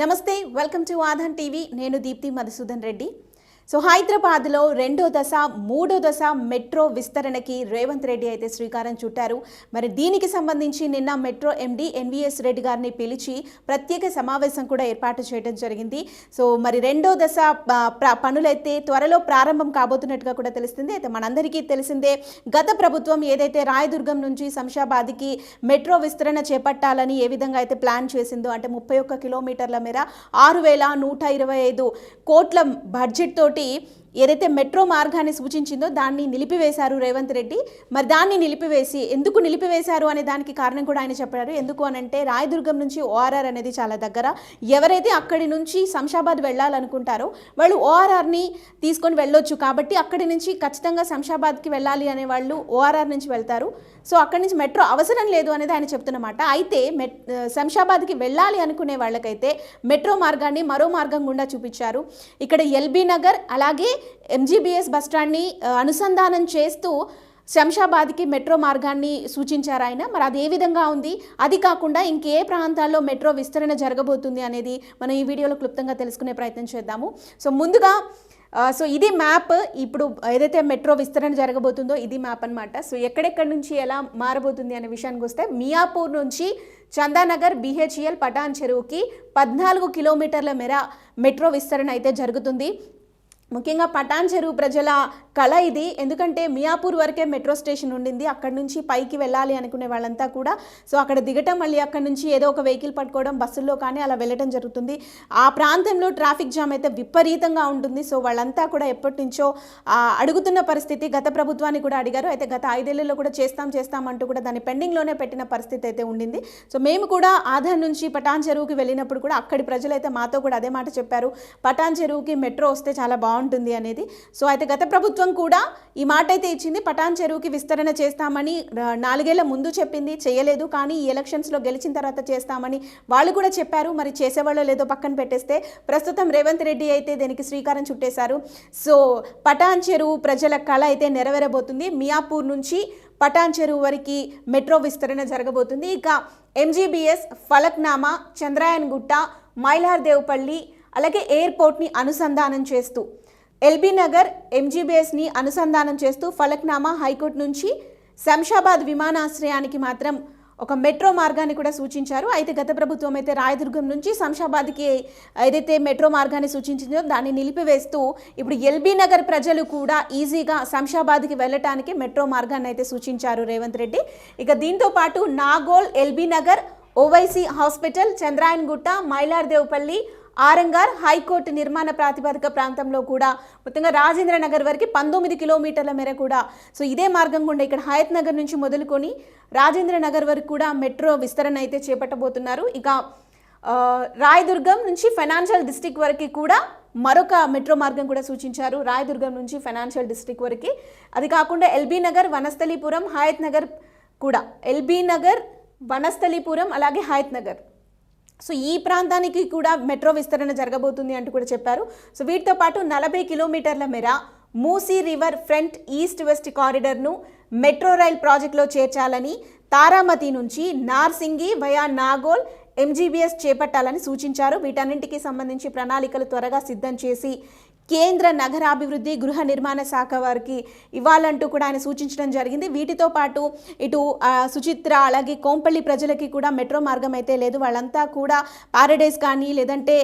నమస్తే welcome to ఆధాన్ TV. నేను Deepti Madhusudan Reddy. So హైదరాబాద్లో రెండో దశ మూడో దశ మెట్రో విస్తరణకి రేవంత్ రెడ్డి అయితే శ్రీకారం చుట్టారు. మరి దీనికి సంబంధించి నిన్న మెట్రో ఎండి ఎన్విఎస్ రెడ్డి గారిని పిలిచి ప్రత్యేక సమావేశం కూడా ఏర్పాటు చేయడం జరిగింది. సో మరి రెండో దశ పనులైతే త్వరలో ప్రారంభం కాబోతున్నట్టుగా కూడా తెలుస్తుంది. అయితే మనందరికీ తెలిసిందే గత ప్రభుత్వం ఏదైతే రాయదుర్గం నుంచి శంషాబాద్కి మెట్రో విస్తరణ చేపట్టాలని ఏ విధంగా అయితే ప్లాన్ చేసిందో అంటే ముప్పై ఒక్క కిలోమీటర్ల మేర ఆరు వేల నూట ఇరవై ఐదు కోట్ల బడ్జెట్ తోటి కాబట్టి ఏదైతే మెట్రో మార్గాన్ని సూచించిందో దాన్ని నిలిపివేశారు రేవంత్ రెడ్డి మరి దాన్ని నిలిపివేసి ఎందుకు నిలిపివేశారు అనే దానికి కారణం కూడా ఆయన చెప్పారు. ఎందుకు అనంటే రాయదుర్గం నుంచి ఓఆర్ఆర్ అనేది చాలా దగ్గర. ఎవరైతే అక్కడి నుంచి శంషాబాద్ వెళ్ళాలనుకుంటారో వాళ్ళు ఓఆర్ఆర్ని తీసుకొని వెళ్ళొచ్చు. కాబట్టి అక్కడి నుంచి ఖచ్చితంగా శంషాబాద్కి వెళ్ళాలి అనే వాళ్ళు ఓఆర్ఆర్ నుంచి వెళ్తారు. సో అక్కడి నుంచి మెట్రో అవసరం లేదు అనేది ఆయన చెప్తున్నమాట. అయితే మెట్ శంషాబాద్కి వెళ్ళాలి అనుకునే వాళ్ళకైతే మెట్రో మార్గాన్ని మరో మార్గం గుండా చూపించారు. ఇక్కడ ఎల్బీ నగర్ అలాగే ఎంజీబీఎస్ బస్టాండ్ని అనుసంధానం చేస్తూ శంషాబాద్కి మెట్రో మార్గాన్ని సూచించారు ఆయన. మరి అది ఏ విధంగా ఉంది? అది కాకుండా ఇంకే ప్రాంతాల్లో మెట్రో విస్తరణ జరగబోతుంది అనేది మనం ఈ వీడియోలో క్లుప్తంగా తెలుసుకునే ప్రయత్నం చేద్దాము. సో ముందుగా సో ఇది మ్యాప్. ఇప్పుడు ఏదైతే మెట్రో విస్తరణ జరగబోతుందో ఇది మ్యాప్ అన్నమాట. సో ఎక్కడెక్కడి నుంచి ఎలా మారబోతుంది అనే విషయానికి వస్తే మియాపూర్ నుంచి చందానగర్ బిహెచ్ఎల్ పటాన్ చెరువుకి పద్నాలుగు కిలోమీటర్ల మేర మెట్రో విస్తరణ అయితే జరుగుతుంది. ముఖ్యంగా పటాన్ చెరువు ప్రజల కళ ఇది. ఎందుకంటే మియాపూర్ వరకే మెట్రో స్టేషన్ ఉండింది. అక్కడ నుంచి పైకి వెళ్ళాలి అనుకునే వాళ్ళంతా కూడా. సో అక్కడ దిగటం మళ్ళీ అక్కడ నుంచి ఏదో ఒక వెహికల్ పట్టుకోవడం బస్సుల్లో కానీ అలా వెళ్ళటం జరుగుతుంది. ఆ ప్రాంతంలో ట్రాఫిక్ జామ్ అయితే విపరీతంగా ఉంటుంది. సో వాళ్ళంతా కూడా ఎప్పటి నుంచో అడుగుతున్న పరిస్థితి గత ప్రభుత్వాన్ని కూడా అడిగారు. అయితే గత ఐదేళ్ళలో కూడా చేస్తాం చేస్తాం అంటూ కూడా దాన్ని పెండింగ్లోనే పెట్టిన పరిస్థితి అయితే ఉండింది. సో మేము కూడా ఆధార్ నుంచి పటాన్ చెరువుకి వెళ్ళినప్పుడు కూడా అక్కడి ప్రజలైతే మాతో కూడా అదే మాట చెప్పారు. పటాన్ చెరువుకి మెట్రో వస్తే చాలా బాగుంటుంది. అనేది. సో అయితే గత ప్రభుత్వం కూడా ఈ మాట అయితే ఇచ్చింది. పటాన్ చెరువుకి విస్తరణ చేస్తామని నాలుగేళ్ళ ముందు చెప్పింది. చేయలేదు. కానీ ఈ ఎలక్షన్స్లో గెలిచిన తర్వాత చేస్తామని వాళ్ళు కూడా చెప్పారు. మరి చేసేవాళ్ళో లేదో పక్కన పెట్టేస్తే ప్రస్తుతం రేవంత్ రెడ్డి అయితే దీనికి శ్రీకారం చుట్టేశారు. సో పటాన్ చెరువు ప్రజల కళ అయితే నెరవేరబోతుంది. మియాపూర్ నుంచి పటాన్ చెరువు వరకు మెట్రో విస్తరణ జరగబోతుంది. ఇక ఎంజీబీఎస్ ఫలక్నామా చంద్రాయన్ గుట్ట మైలార్దేవ్పల్లి అలాగే ఎయిర్పోర్ట్ని అనుసంధానం చేస్తూ ఎల్బీ నగర్ ఎంజీబీఎస్ని అనుసంధానం చేస్తూ ఫలక్నామా హైకోర్టు నుంచి శంషాబాద్ విమానాశ్రయానికి మాత్రం ఒక మెట్రో మార్గాన్ని కూడా సూచించారు. అయితే గత ప్రభుత్వం అయితే రాయదుర్గం నుంచి శంషాబాద్కి ఏదైతే మెట్రో మార్గాన్ని సూచించిందో దాన్ని నిలిపివేస్తూ ఇప్పుడు ఎల్బీ నగర్ ప్రజలు కూడా ఈజీగా శంషాబాద్కి వెళ్ళటానికి మెట్రో మార్గాన్ని అయితే సూచించారు రేవంత్ రెడ్డి. ఇక దీంతో పాటు Nagole LB Nagar Owaisi hospital Chandrayangutta Mailardevpally Aramghar high court నిర్మాణ ప్రాతిపదిక ప్రాంతంలో కూడా మొత్తంగా రాజేంద్ర నగర్ వరకు పంతొమ్మిది కిలోమీటర్ల మేర కూడా. సో ఇదే మార్గం గుండా ఇక్కడ హయత్ నగర్ నుంచి మొదలుకొని రాజేంద్ర నగర్ వరకు కూడా మెట్రో విస్తరణ అయితే చేపట్టబోతున్నారు. ఇక రాయదుర్గం నుంచి ఫైనాన్షియల్ డిస్టిక్ వరకు కూడా మరొక మెట్రో మార్గం కూడా సూచించారు. రాయదుర్గం నుంచి ఫైనాన్షియల్ డిస్ట్రిక్ట్ వరకు. అది కాకుండా ఎల్బీ నగర్ వనస్థలీపురం హయత్ నగర్ కూడా. ఎల్బీ నగర్ వనస్థలీపురం అలాగే హయత్ నగర్. సో ఈ ప్రాంతానికి కూడా మెట్రో విస్తరణ జరగబోతుంది అంటూ కూడా చెప్పారు. సో వీటితో పాటు నలభై కిలోమీటర్ల మేర Musi river front east west కారిడర్ను metro rail ప్రాజెక్టులో చేర్చాలని తారామతి నుంచి నార్సింగి వయా నాగోల్ ఎంజీబీఎస్ చేపట్టాలని సూచించారు. వీటన్నింటికి సంబంధించి ప్రణాళికలు త్వరగా సిద్ధం చేసి కేంద్ర నగరాభివృద్ధి గృహ నిర్మాణ శాఖ వారికి ఇవ్వాలంటూ కూడా ఆయన సూచించడం జరిగింది. వీటితో పాటు ఇటు సుచిత్ర అలాగే కోంపల్లి ప్రజలకి కూడా మెట్రో మార్గం అయితే లేదు. వాళ్ళంతా కూడా పారడైస్ కానీ లేదంటే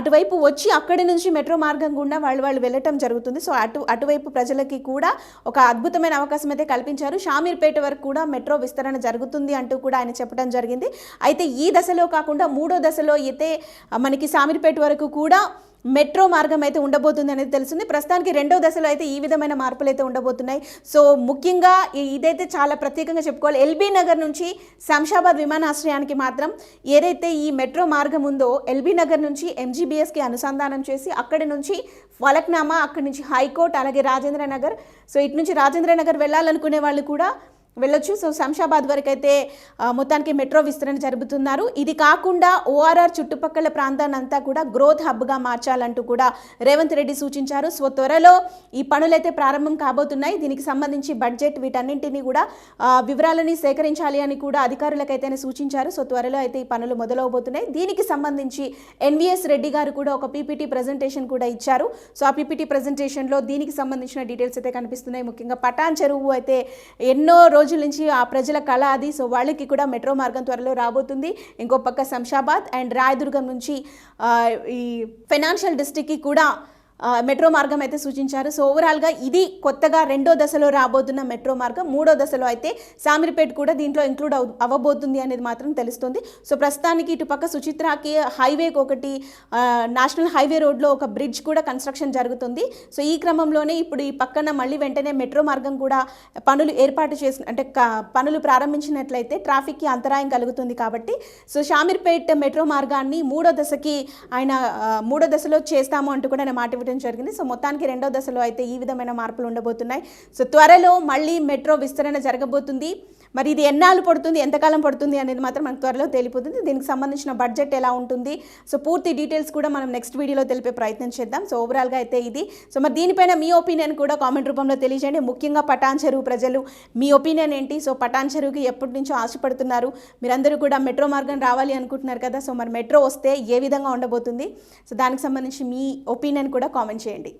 అటువైపు వచ్చి అక్కడి నుంచి మెట్రో మార్గం గుండా వాళ్ళు వాళ్ళు వెళ్ళటం జరుగుతుంది. సో అటు అటువైపు ప్రజలకి కూడా ఒక అద్భుతమైన అవకాశం అయితే కల్పించారు. షామీర్పేట వరకు కూడా మెట్రో విస్తరణ జరుగుతుంది అంటూ కూడా ఆయన చెప్పడం జరిగింది. అయితే ఈ దశలో కాకుండా మూడో దశలో అయితే మనకి సామీర్పేట వరకు కూడా మెట్రో మార్గం అయితే ఉండబోతుంది అనేది తెలిసింది ప్రస్తుతానికి రెండో దశలో అయితే ఈ విధమైన మార్పులు అయితే ఉండబోతున్నాయి. సో ముఖ్యంగా ఇదైతే చాలా ప్రత్యేకంగా చెప్పుకోవాలి. ఎల్బీ నగర్ నుంచి శంషాబాద్ విమానాశ్రయానికి మాత్రం ఏదైతే ఈ మెట్రో మార్గం ఉందో ఎల్బీ నగర్ నుంచి ఎంజీబీఎస్కి అనుసంధానం చేసి అక్కడి నుంచి ఫలక్నామా అక్కడి నుంచి హైకోర్ట్ అలాగే రాజేంద్ర నగర్ సో ఇటు నుంచి రాజేంద్ర నగర్ వెళ్ళాలనుకునే వాళ్ళు కూడా వెళ్ళొచ్చు. సో శంషాబాద్ వరకు అయితే మొత్తానికి మెట్రో విస్తరణ జరుపుతున్నారు. ఇది కాకుండా ఓఆర్ఆర్ చుట్టుపక్కల ప్రాంతాన్ని అంతా కూడా గ్రోత్ హబ్గా మార్చాలంటూ కూడా రేవంత్ రెడ్డి సూచించారు. సో త్వరలో ఈ పనులైతే ప్రారంభం కాబోతున్నాయి. దీనికి సంబంధించి బడ్జెట్ వీటన్నింటినీ కూడా వివరాలని సేకరించాలి అని కూడా అధికారులకైతే సూచించారు. సో త్వరలో అయితే ఈ పనులు మొదలవబోతున్నాయి. దీనికి సంబంధించి ఎన్విఎస్ రెడ్డి గారు కూడా ఒక పీపీటీ ప్రజెంటేషన్ కూడా ఇచ్చారు. సో ఆ పీపీటీ ప్రజెంటేషన్లో దీనికి సంబంధించిన డీటెయిల్స్ అయితే కనిపిస్తున్నాయి. ముఖ్యంగా పటాన్ చెరువు అయితే ఎన్నో రోజుల నుంచి ఆ ప్రజల కళ అది. సో వాళ్ళకి కూడా మెట్రో మార్గం త్వరలో రాబోతుంది. ఇంకో పక్క శంషాబాద్ అండ్ రాయదుర్గం నుంచి ఈ ఫైనాన్షియల్ డిస్ట్రిక్ట్కి కూడా మెట్రో మార్గం అయితే సూచించారు. సో ఓవరాల్గా ఇది కొత్తగా రెండో దశలో రాబోతున్న మెట్రో మార్గం. మూడో దశలో అయితే సామిరిపేట్ కూడా దీంట్లో ఇంక్లూడ్ అవ్వబోతుంది అనేది మాత్రం తెలుస్తుంది. సో ప్రస్తుతానికి ఇటు పక్క సుచిత్రాకి హైవేకి ఒకటి నేషనల్ హైవే రోడ్లో ఒక బ్రిడ్జ్ కూడా కన్స్ట్రక్షన్ జరుగుతుంది. సో ఈ క్రమంలోనే ఇప్పుడు ఈ పక్కన మళ్ళీ వెంటనే మెట్రో మార్గం కూడా పనులు ఏర్పాటు చేసిన అంటే పనులు ప్రారంభించినట్లయితే ట్రాఫిక్కి అంతరాయం కలుగుతుంది కాబట్టి. సో షామీర్పేట్ మెట్రో మార్గాన్ని మూడో దశకి ఆయన మూడో దశలో చేస్తాము అంటూ కూడా ఆయన మాట చేయడం జరిగింది. సో మొత్తానికి రెండో దశలో అయితే ఈ విధమైన మార్పులు ఉండబోతున్నాయి. సో త్వరలో మళ్ళీ మెట్రో విస్తరణ జరగబోతుంది. మరి ఇది ఎన్నాళ్ళు పడుతుంది ఎంతకాలం పడుతుంది అనేది మాత్రం మనకు త్వరలో తెలిపోతుంది దీనికి సంబంధించిన బడ్జెట్ ఎలా ఉంటుంది? సో పూర్తి డీటెయిల్స్ కూడా మనం నెక్స్ట్ వీడియోలో తెలిపే ప్రయత్నం చేద్దాం. సో ఓవరాల్గా అయితే ఇది. సో మరి దీనిపైన మీ ఒపీనియన్ కూడా కామెంట్ రూపంలో తెలియజేయండి. ముఖ్యంగా పటాన్ చెరువు ప్రజలు మీ ఒపీనియన్ ఏంటి? సో పటాన్ చెరువుకి ఎప్పటి నుంచో ఆశపడుతున్నారు. మీరందరూ కూడా మెట్రో మార్గం రావాలి అనుకుంటున్నారు కదా. సో మరి మెట్రో వస్తే ఏ విధంగా ఉండబోతుంది? సో దానికి సంబంధించి మీ ఒపీనియన్ కూడా కామెంట్ చేయండి.